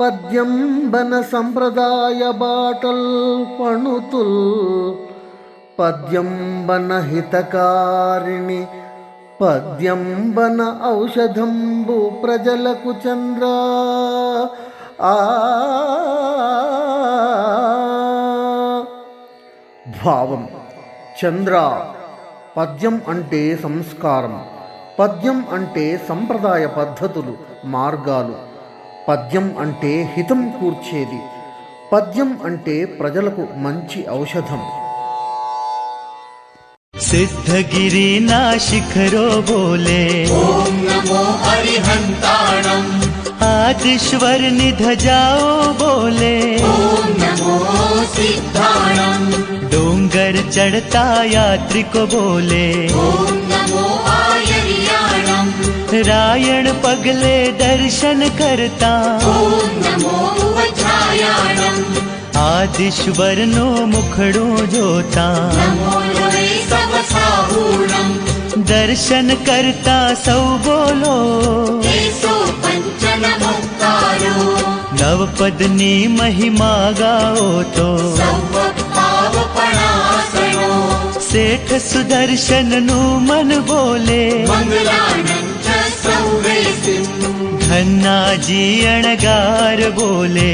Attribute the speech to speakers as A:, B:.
A: పద్యంబన సంప్రదాయ బాటల్ పణుతుల్ పద్యంబన హితకారిణి పద్యంబన ఔషధంబు ప్రజలకు చంద్ర. ఆ భావం చంద్ర పద్యం అంటే సంస్కారం పద్యం అంటే సంప్రదాయ పద్ధతులు మార్గాలు. పద్యం అంటే హితం కూర్చేది పద్యం అంటే ప్రజలకు మంచి ఔషధం
B: सिद्धगिरि नाशिखरो बोले
C: ॐ नमो हरिहन्ताणम्
B: आदिश्वर निध जाओ बोले
C: ॐ नमो सिद्धाणम्
B: डोंगर चढ़ता यात्री को बोले
C: ॐ नमो आयर्याणम्
B: रायण पगले दर्शन करता।
C: ॐ नमो वज्रायाणम्।
B: आदिश्वर नो मुखड़ो जोता दर्शन करता सौ बोलो।
C: केशो पञ्चनमुक्तारो
B: नवपदनी महिमा गाओ तो। सेठ सुदर्शन नु मन बोले
C: मङ्गलानम् च सौवेसिम्
B: खन्नाजी अणगार बोले